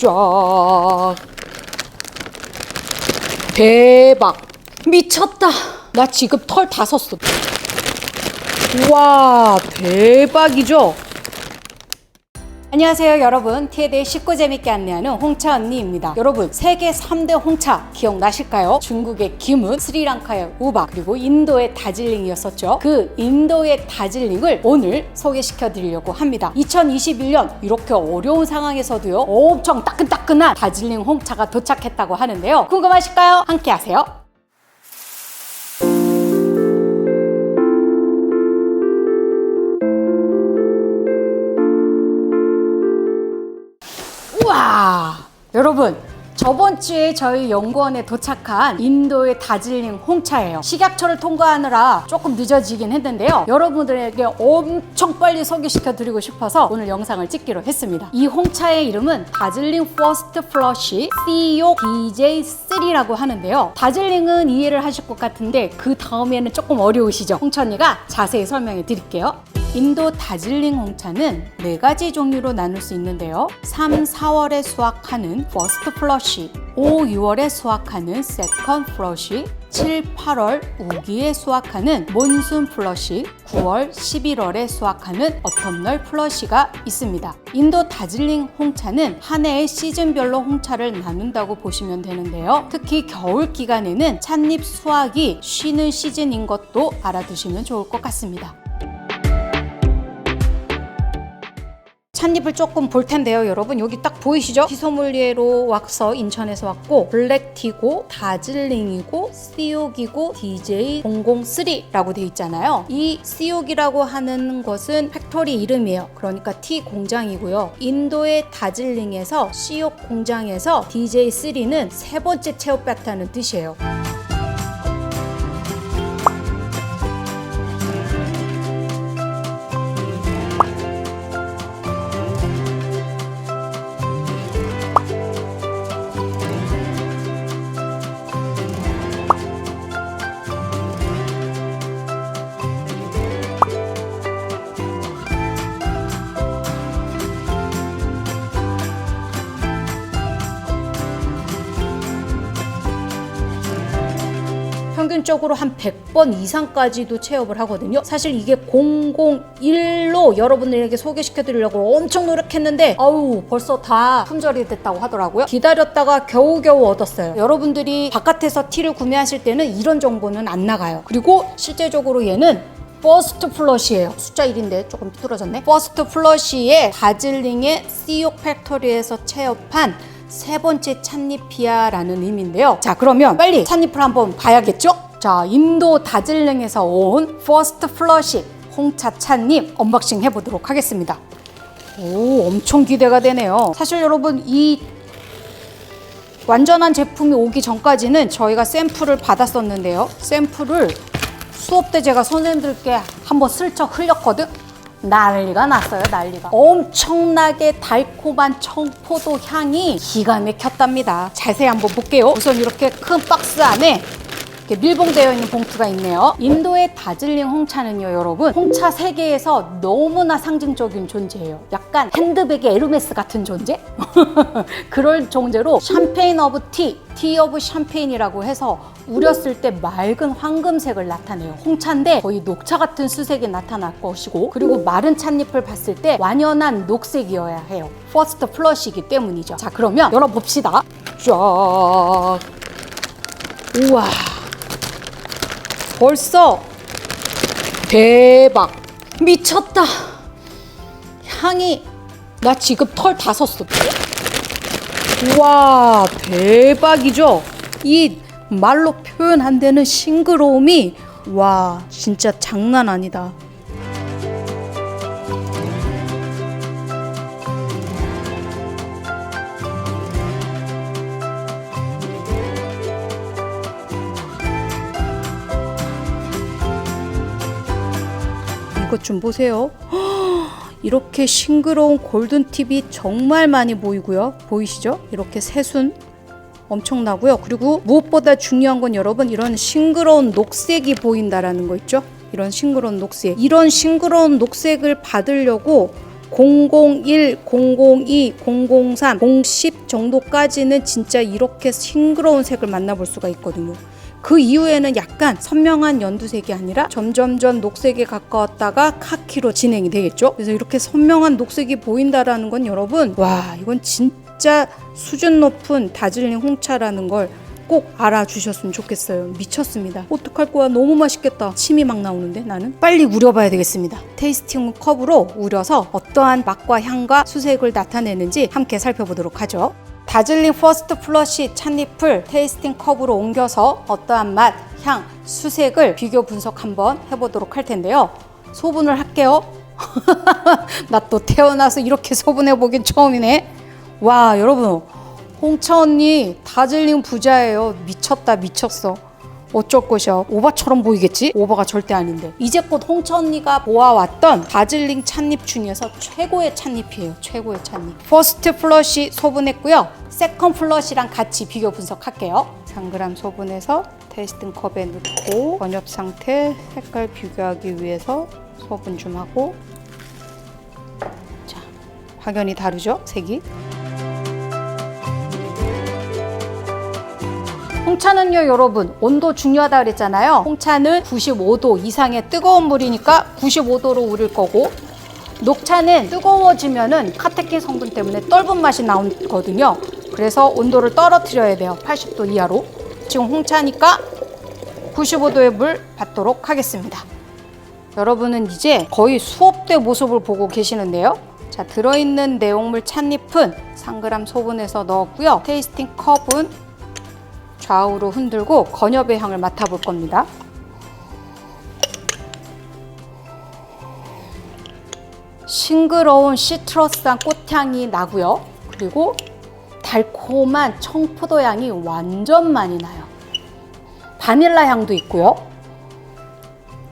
쫙. 대박. 미쳤다. 나 지금 털다 섰어. 와, 대박이죠? 안녕하세요 여러분. 티에 대해 쉽고 재밌게 안내하는 홍차 언니입니다. 여러분 세계 3대 홍차 기억나실까요? 중국의 김은, 스리랑카의 우바 그리고 인도의 다질링이었었죠. 그 인도의 다질링을 오늘 소개시켜 드리려고 합니다. 2021년 이렇게 어려운 상황에서도요 엄청 따끈따끈한 다질링 홍차가 도착했다고 하는데요. 궁금하실까요? 함께 하세요 여러분, 저번 주에 저희 연구원에 도착한 인도의 다질링 홍차예요. 식약처를 통과하느라 조금 늦어지긴 했는데요. 여러분들에게 엄청 빨리 소개시켜 드리고 싶어서 오늘 영상을 찍기로 했습니다. 이 홍차의 이름은 다질링 퍼스트 플러시 CEO DJ3라고 하는데요. 다질링은 이해를 하실 것 같은데 그 다음에는 조금 어려우시죠? 언니가 자세히 설명해 드릴게요. 인도 다질링 홍차는 네 가지 종류로 나눌 수 있는데요. 3, 4월에 수확하는 퍼스트 플러시, 5, 6월에 수확하는 세컨 플러시, 7, 8월 우기에 수확하는 몬순 플러시, 9월, 11월에 수확하는 어텀널 플러시가 있습니다. 인도 다질링 홍차는 한 해의 시즌별로 홍차를 나눈다고 보시면 되는데요. 특히 겨울 기간에는 찻잎 수확이 쉬는 시즌인 것도 알아두시면 좋을 것 같습니다. 찻잎을 조금 볼 텐데요, 여러분. 여기 딱 보이시죠? 티소믈리에로 와서 인천에서 왔고, 블랙티고, 다즐링이고, 시옥이고, DJ003라고 돼 있잖아요. 이 시옥이라고 하는 것은 팩토리 이름이에요. 그러니까 티 공장이고요. 인도의 다즐링에서 시옥 공장에서 DJ3는 세 번째 체오바타는 뜻이에요. 평균적으로 한 100번 이상까지도 체험을 하거든요. 사실 이게 001로 여러분들에게 소개시켜 드리려고 엄청 노력했는데 아우 벌써 다 품절이 됐다고 하더라고요. 기다렸다가 겨우겨우 얻었어요. 여러분들이 바깥에서 티를 구매하실 때는 이런 정보는 안 나가요. 그리고 실제적으로 얘는 퍼스트 플러시예요. 숫자 1인데 조금 뚫어졌네. 퍼스트 플러시의 다즐링의 시옥 팩토리에서 체업한 세 번째 찻잎이야라는 의미인데요. 자, 그러면 빨리 찻잎을 한번 봐야겠죠? 자, 인도 다즐링에서 온 퍼스트 플러시 홍차 찻잎 언박싱 해보도록 하겠습니다. 오, 엄청 기대가 되네요. 사실 여러분 이 완전한 제품이 오기 전까지는 저희가 샘플을 받았었는데요. 샘플을 수업 때 제가 선생님들께 한번 슬쩍 흘렸거든? 난리가 났어요, 난리가. 엄청나게 달콤한 청포도 향이 기가 막혔답니다. 자세히 한번 볼게요. 우선 이렇게 큰 박스 안에 이렇게 밀봉되어 있는 봉투가 있네요. 인도의 다즐링 홍차는요, 여러분. 홍차 세계에서 너무나 상징적인 존재예요. 약간 핸드백의 에르메스 같은 존재? 그럴 존재로 샴페인 오브 티, 티 오브 샴페인이라고 해서 우렸을 때 맑은 황금색을 나타내요. 홍차인데 거의 녹차 같은 수색이 나타날 것이고 그리고 마른 찻잎을 봤을 때 완연한 녹색이어야 해요. 퍼스트 플러시이기 때문이죠. 자, 그러면 열어봅시다. 쫙. 우와. 벌써 대박. 미쳤다. 향이 나 지금 털 다 섰어. 와 대박이죠? 이 말로 표현 안 되는 싱그러움이 와 진짜 장난 아니다 이것 좀 보세요. 이렇게 싱그러운 골든 팁이 정말 많이 보이고요. 보이시죠? 이렇게 새순 엄청나고요. 그리고 무엇보다 중요한 건 여러분 이런 싱그러운 녹색이 보인다라는 거 있죠? 이런 싱그러운 녹색. 이런 싱그러운 녹색을 받으려고 001, 002, 003, 010 정도까지는 진짜 이렇게 싱그러운 색을 만나볼 수가 있거든요. 그 이후에는 약간 선명한 연두색이 아니라 점점점 녹색에 가까웠다가 카키로 진행이 되겠죠. 그래서 이렇게 선명한 녹색이 보인다라는 건 여러분, 와, 이건 진짜 수준 높은 다즐링 홍차라는 걸꼭 알아주셨으면 좋겠어요. 미쳤습니다. 어떡할 거야? 너무 맛있겠다. 침이 막 나오는데 나는 빨리 우려봐야 되겠습니다. 테이스팅 컵으로 우려서 어떠한 맛과 향과 수색을 나타내는지 함께 살펴보도록 하죠. 다즐링 퍼스트 플러시 찻잎을 테이스팅 컵으로 옮겨서 어떠한 맛, 향, 수색을 비교 분석 한번 해보도록 할 텐데요. 소분을 할게요. 나 또 태어나서 이렇게 소분해 보긴 처음이네. 와, 여러분. 홍차 언니 다즐링 부자예요. 미쳤다, 미쳤어. 어쩔 것이야. 오바처럼 보이겠지? 오바가 절대 아닌데. 이제껏 홍차 언니가 보아왔던 다즐링 찻잎 중에서 최고의 찻잎이에요. 최고의 찻잎. 퍼스트 플러시 소분했고요. 세컨 플러시랑 같이 비교 분석할게요. 3g 소분해서 테이스팅 컵에 넣고 번엽 상태 색깔 비교하기 위해서 소분 좀 하고 자, 확연히 다르죠? 색이. 홍차는요 여러분. 온도 중요하다 그랬잖아요. 홍차는 95도 이상의 뜨거운 물이니까 95도로 우릴 거고 녹차는 뜨거워지면은 카테킨 성분 때문에 떫은 맛이 나오거든요. 그래서 온도를 떨어뜨려야 돼요 80도 이하로. 지금 홍차니까 95도의 물 받도록 하겠습니다. 여러분은 이제 거의 수업 때 모습을 보고 계시는데요. 자 들어있는 내용물 찻잎은 3g 소분해서 넣었고요. 테이스팅 컵은 좌우로 흔들고 건엽의 향을 맡아볼 겁니다. 싱그러운 시트러스한 꽃향이 나고요. 그리고 달콤한 청포도 향이 완전 많이 나요. 바닐라 향도 있고요.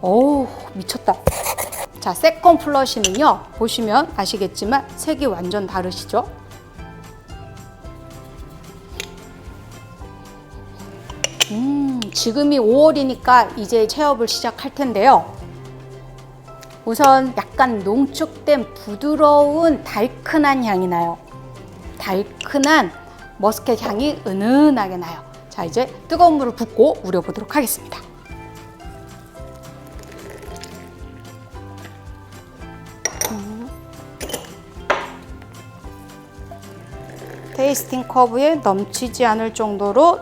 어우 미쳤다. 자 세컨 플러시는요 보시면 아시겠지만 색이 완전 다르시죠? 음, 지금이 5월이니까 이제 체업을 시작할 텐데요. 우선 약간 농축된 부드러운 달큰한 향이 나요. 달큰한 머스켓 향이 은은하게 나요. 자, 이제 뜨거운 물을 붓고 우려보도록 하겠습니다. 음. 테이스팅 커브에 넘치지 않을 정도로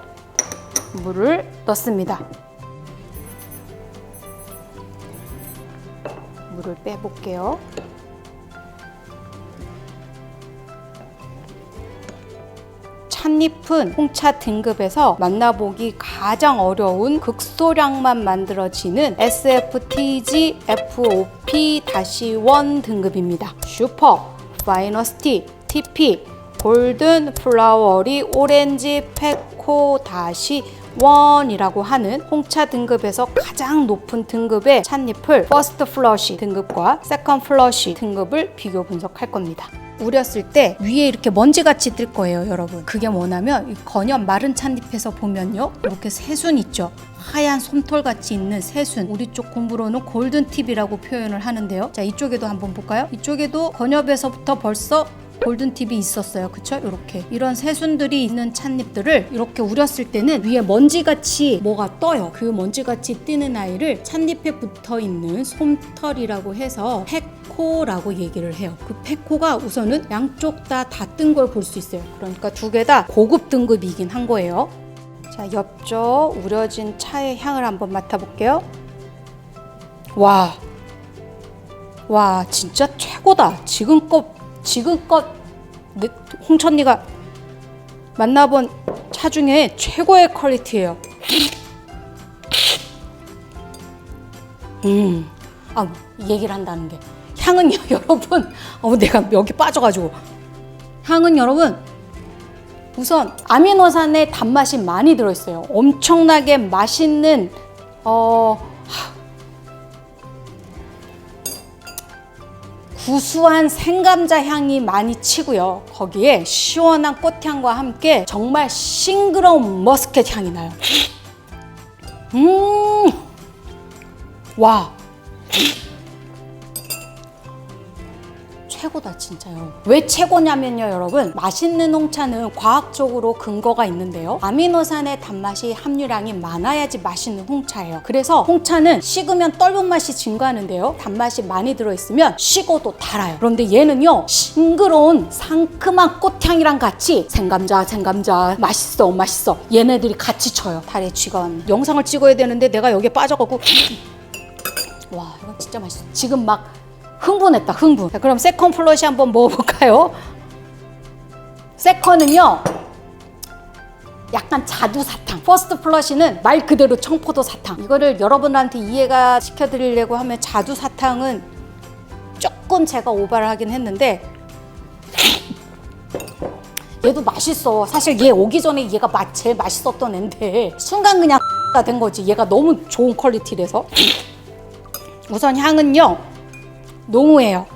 물을 넣습니다. 물을 빼볼게요. 찻잎은 홍차 등급에서 만나보기 가장 어려운 극소량만 만들어지는 SFTG FOP-1 등급입니다. 슈퍼, 파이너스티, TP, 골든, 플라워리, 오렌지, 페코, 다시 원이라고 하는 홍차 등급에서 가장 높은 등급의 찻잎을 퍼스트 플러시 등급과 세컨 플러시 등급을 비교 분석할 겁니다. 우렸을 때 위에 이렇게 먼지같이 뜰 거예요, 여러분. 그게 뭐냐면 이 건엽 마른 찻잎에서 보면요. 이렇게 새순 있죠. 하얀 솜털 같이 있는 새순. 우리 쪽 공부로는 골든 팁이라고 표현을 하는데요. 자, 이쪽에도 한번 볼까요? 이쪽에도 건엽에서부터 벌써 골든 팁이 있었어요. 그쵸? 이렇게 이런 새순들이 있는 찻잎들을 이렇게 우렸을 때는 위에 먼지같이 뭐가 떠요. 그 먼지같이 뜨는 아이를 찻잎에 붙어 있는 솜털이라고 해서 페코라고 얘기를 해요. 그 페코가 우선은 양쪽 다 다 뜬 걸 볼 수 있어요. 그러니까 두 개 다 고급 등급이긴 한 거예요. 자, 엽죠. 우려진 차의 향을 한번 맡아볼게요. 와, 와, 진짜 최고다. 지금껏 지금껏 내- 홍천리가 만나본 차 중에 최고의 퀄리티예요. 음, 아 얘기를 한다는 게 향은요, 여러분. 어, 내가 여기 빠져가지고 향은 여러분 우선 아미노산의 단맛이 많이 들어있어요. 엄청나게 맛있는 어. 구수한 생감자 향이 많이 치고요. 거기에 시원한 꽃향과 함께 정말 싱그러운 머스켓 향이 나요. 음, 와, 최고다 진짜요. 왜 최고냐면요 여러분 맛있는 홍차는 과학적으로 근거가 있는데요. 아미노산의 단맛이 함유량이 많아야지 맛있는 홍차예요. 그래서 홍차는 식으면 떫은 맛이 증가하는데요. 단맛이 많이 들어있으면 식어도 달아요. 그런데 얘는요 싱그러운 상큼한 꽃향이랑 같이 생감자 생감자 맛있어 맛있어 얘네들이 같이 쳐요. 달에 쥐가. 영상을 찍어야 되는데 내가 여기에 빠져갖고 와 이건 진짜 맛있어. 지금 막 흥분했다 흥분. 자, 그럼 세컨 플러시 한번 먹어볼까요? 세컨은요 약간 자두 사탕. 퍼스트 플러시는 말 그대로 청포도 사탕. 이거를 여러분한테 이해가 시켜드리려고 하면 자두 사탕은 조금 제가 오바를 하긴 했는데 얘도 맛있어. 사실 얘 오기 전에 얘가 맛 제일 맛있었던 앤데 순간 그냥 된 거지. 얘가 너무 좋은 퀄리티라서. 우선 향은요 농우예요.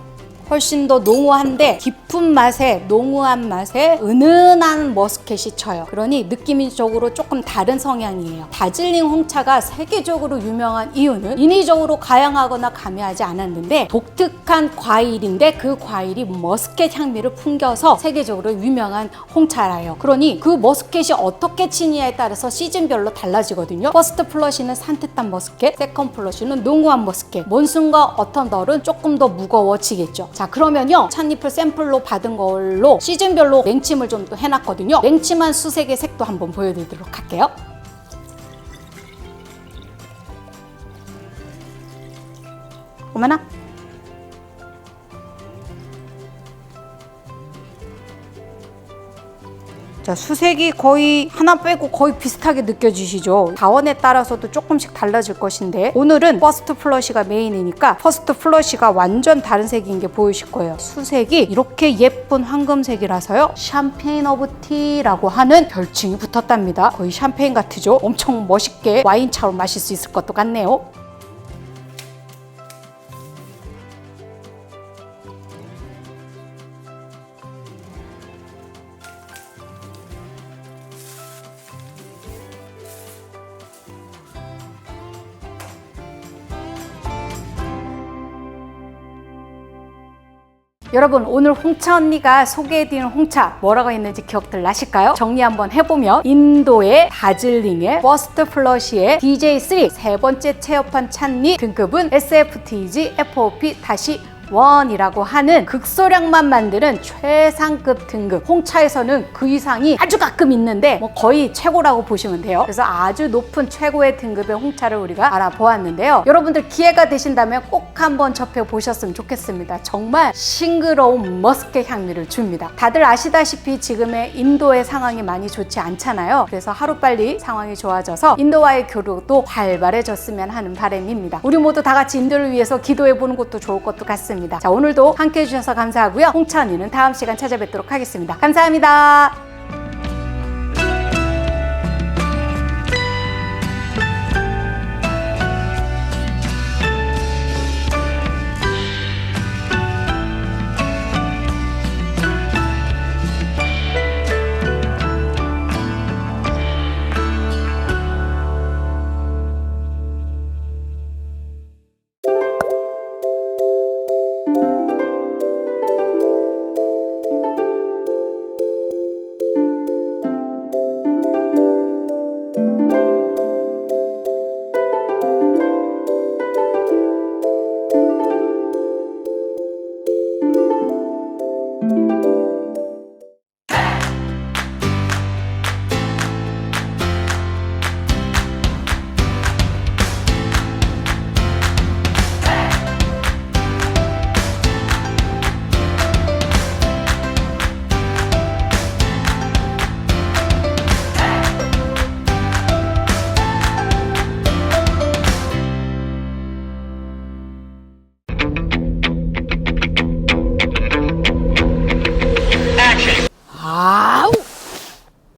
훨씬 더 농후한데 깊은 맛에 농후한 맛에 은은한 머스 켓이 쳐요. 그러니 느낌적으로 조금 다른 성향이에요. 다즐링 홍차가 세계적으로 유명한 이유는 인위적으로 가양하거나 가미하지 않았는데 독특한 과일인데 그 과일이 머스켓 향미를 풍겨서 세계적으로 유명한 홍차라요. 그러니 그 머스켓이 어떻게 치느냐에 따라서 시즌별로 달라지거든요. 퍼스트 플러시는 산뜻한 머스켓, 세컨 플러시는 농후한 머스켓. 몬순과 어턴덜은 조금 더 무거워지겠죠. 자 그러면요 찻잎을 샘플로 받은 걸로 시즌별로 냉침을 좀 또 해놨거든요. 냉 침한 수색의 색도 한번 보여드리도록 할게요. 어머나 자, 수색이 거의 하나 빼고 거의 비슷하게 느껴지시죠? 다원에 따라서도 조금씩 달라질 것인데 오늘은 퍼스트 플러시가 메인이니까 퍼스트 플러시가 완전 다른 색인 게 보이실 거예요. 수색이 이렇게 예쁜 황금색이라서요. 샴페인 오브 티라고 하는 별칭이 붙었답니다. 거의 샴페인 같으죠? 엄청 멋있게 와인처럼 마실 수 있을 것도 같네요. 여러분 오늘 홍차 언니가 소개해드린 홍차 뭐라고 했는지 기억들 나실까요? 정리 한번 해보면 인도의 다즐링의 퍼스트 플러시의 DJ3 세 번째 체험판 찻잎 등급은 SFTG FOP 다시 원이라고 하는 극소량만 만드는 최상급 등급. 홍차에서는 그 이상이 아주 가끔 있는데 뭐 거의 최고라고 보시면 돼요. 그래서 아주 높은 최고의 등급의 홍차를 우리가 알아보았는데요. 여러분들 기회가 되신다면 꼭 한번 접해 보셨으면 좋겠습니다. 정말 싱그러운 머스켓 향미를 줍니다. 다들 아시다시피 지금의 인도의 상황이 많이 좋지 않잖아요. 그래서 하루빨리 상황이 좋아져서 인도와의 교류도 활발해졌으면 하는 바람입니다. 우리 모두 다 같이 인도를 위해서 기도해 보는 것도 좋을 것도 같습니다 자 오늘도 함께 해주셔서 감사하고요. 언니는 다음 시간 찾아뵙도록 하겠습니다. 감사합니다